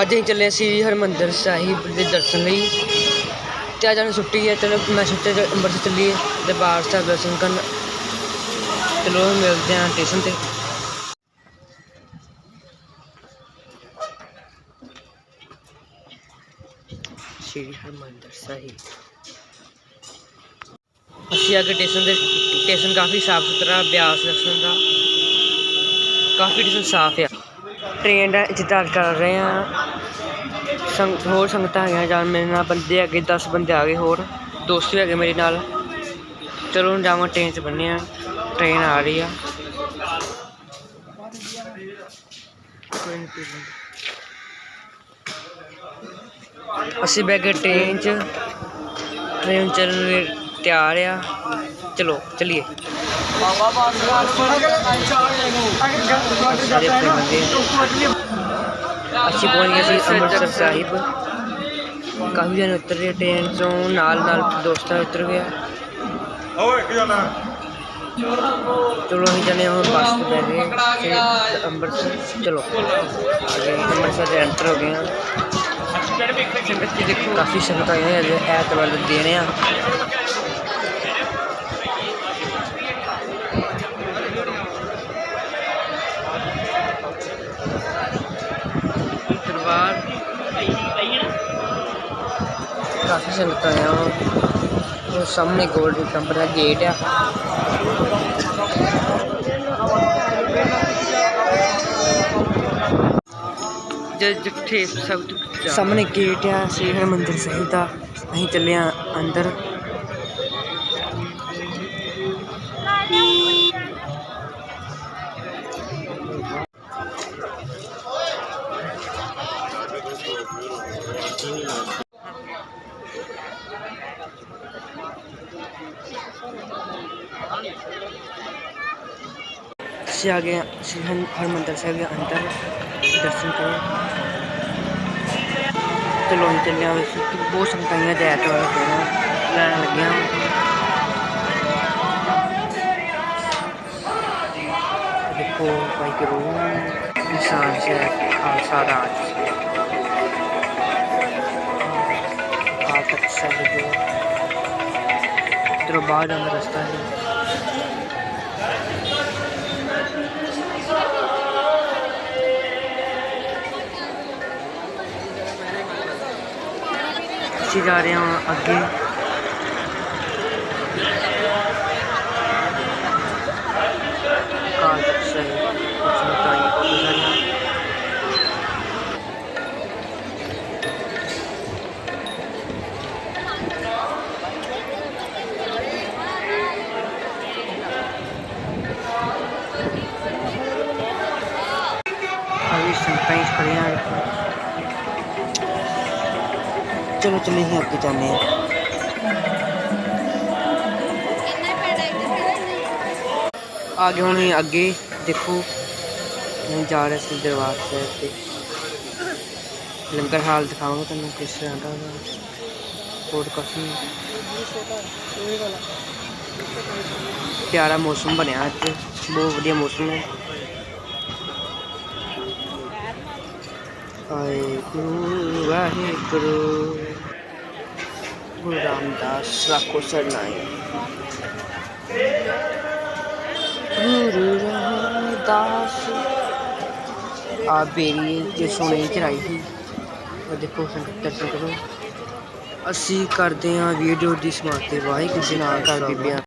ਅੱਜ ਅਸੀਂ ਚੱਲੇ ਸ੍ਰੀ ਹਰਿਮੰਦਰ ਸਾਹਿਬ ਦੇ ਦਰਸ਼ਨ ਲਈ। ਤੇ ਅੱਜ ਸਾਨੂੰ ਛੁੱਟੀ ਹੈ ਚਲੋ ਮੈਂ ਛੁੱਟੀ ਕਿ ਅੰਮ੍ਰਿਤਸਰ ਚੱਲੀਏ, ਦਰਬਾਰ ਸਾਹਿਬ ਦਰਸ਼ਨ ਕਰਨ। ਚਲੋ, ਮਿਲਦੇ ਹਾਂ ਸਟੇਸ਼ਨ ਤੇ। ਸ੍ਰੀ ਹਰਿਮੰਦਰ ਸਾਹਿਬ। ਅਸੀਂ ਅੱਗੇ ਸਟੇਸ਼ਨ ਦੇ ਸਟੇਸ਼ਨ ਕਾਫੀ ਸਾਫ਼ ਸੁਥਰਾ, ਬਿਆਸ ਸਟੇਸ਼ਨ ਦਾ। ਕਾਫੀ ਸਟੇਸ਼ਨ ਸਾਫ਼ ਆ। ਟ੍ਰੇਨ ਦਾ ਇੰਤਜ਼ਾਰ ਕਰ ਰਹੇ ਹਾਂ। ਸੰਗ ਹੋਰ ਸੰਗਤਾਂ ਹੈਗੀਆਂ ਜਾਂ ਮੇਰੇ ਨਾਲ ਬੰਦੇ ਹੈਗੇ 10 ਬੰਦੇ ਆ ਗਏ ਹੋਰ ਦੋਸਤ ਵੀ ਹੈਗੇ ਮੇਰੇ ਨਾਲ ਚਲੋ ਹੁਣ ਜਾਵਾਂ ਟ੍ਰੇਨ 'ਚ ਬੰਨੇ ਆ ਟ੍ਰੇਨ ਆ ਰਹੀ ਆ ਕੋਈ ਨਹੀਂ ਪੀ ਲੈਂਦੇ। ਅਸੀਂ ਬਹਿ ਗਏ ਟ੍ਰੇਨ 'ਚ ਟ੍ਰੇਨ ਚੱਲਣ ਲਈ ਤਿਆਰ ਆ ਚਲੋ ਚਲਿਏ ਸਾਰੇ ਆਪਣੇ ਬੰਦੇ ਆ। ਅਸੀਂ ਪਹੁੰਚ ਗਏ ਸੀ ਅੰਮ੍ਰਿਤਸਰ ਸਾਹਿਬ। ਕਾਫੀ ਜਣੇ ਉਤਰ ਰਹੇ ਟ੍ਰੇਨ ਚੋਂ ਨਾਲ ਨਾਲ ਦੋਸਤਾਂ ਉਤਰ ਗਿਆ ਓਏ ਕੀ ਜਾਣਾ ਚਲੋ ਅਸੀਂ ਜਾਣੇ ਹੁਣ ਬੱਸ ਤੇ ਬਹਿ ਗਏ। ਤੇ ਅੰਮ੍ਰਿਤਸਰ ਚਲੋ ਆ ਗਏ। ਅੰਮ੍ਰਿਤਸਰ ਦੇ ਐਂਟਰ ਹੋ ਗਏ ਹਾਂ। ਕਾਫੀ ਸੰਗਤ ਆਈਆਂ ਹੋਈਆਂ ਅੱਜ ਐਤਵਾਰ ਦੇ ਦਿਨ ਆ। ਕਾਫੀ ਸੰਗਤ ਆਈਆਂ ਉਹ ਸਾਹਮਣੇ ਗੋਲਡ ਕੰਪਨੀ ਦਾ ਗੇਟ ਆ। ਜ ਜਿੱਥੇ ਸਭ ਤੋਂ ਸਾਹਮਣੇ ਗੇਟ ਆ ਸ੍ਰੀ ਹਰਿਮੰਦਰ ਸਾਹਿਬ ਦਾ। ਅਸੀਂ ਚੱਲੇ ਆ ਅੰਦਰ ਅਸੀਂ ਆ ਗਏ ਹਾਂ ਸ੍ਰੀ ਹਰਿ- ਹਰਿਮੰਦਰ ਸਾਹਿਬ ਦੇ ਅੰਦਰ, ਦਰਸ਼ਨ ਕਰਨ। ਚਲੋ ਹੁਣ ਚੱਲਿਆ ਵੈਸੇ ਕਿ ਬਹੁਤ ਸੰਗਤਾਂ ਆਈਆਂ ਤੇ ਐਤਵਾਰ ਹੋਣਾ ਲੈਣ ਲੱਗਿਆ। ਦੇਖੋ ਭਾਈ ਇਧਰੋਂ ਬਾਹਰ ਜਾਣ ਦਾ ਰਸਤਾ ਹੈ ਅਸੀਂ ਜਾ ਰਹੇ ਹਾਂ ਅੱਗੇ। some खड़े हैं चलो, चले हैं आपके जाने आगे हूँ अगे देखो। जा रहे सी दरबार साहब से लंगर हाल दिखाऊँगा तुम किस तरह का कोट काफ़ी। प्यारा मौसम बनया अच बहुत वाइया मौसम है। ਮੌਸਮ ਗੁਰੂ ਵਾਹਿਗੁਰੂ। ਗੁਰੂ ਰਾਮਦਾਸ ਰਾਖੋ ਸਰਨਾਈ ਗੁਰੂ ਰਾਮਦਾਸ। ਆ ਬੇਰੀ ਜੇ ਸੋਨੇ ਚੜਾਈ ਸੀ, ਉਹ ਦੇਖੋ ਸੰਗਤ ਦਰਸ਼ਨ ਕਰੋ। ਅਸੀਂ ਕਰਦੇ ਹਾਂ ਵੀਡੀਓ ਦੀ ਸਮਾਪਤੀ। ਵਾਹਿਗੁਰੂ ਜੀ ਨਾਲ ਕਰ ਬੀਬੀਆਂ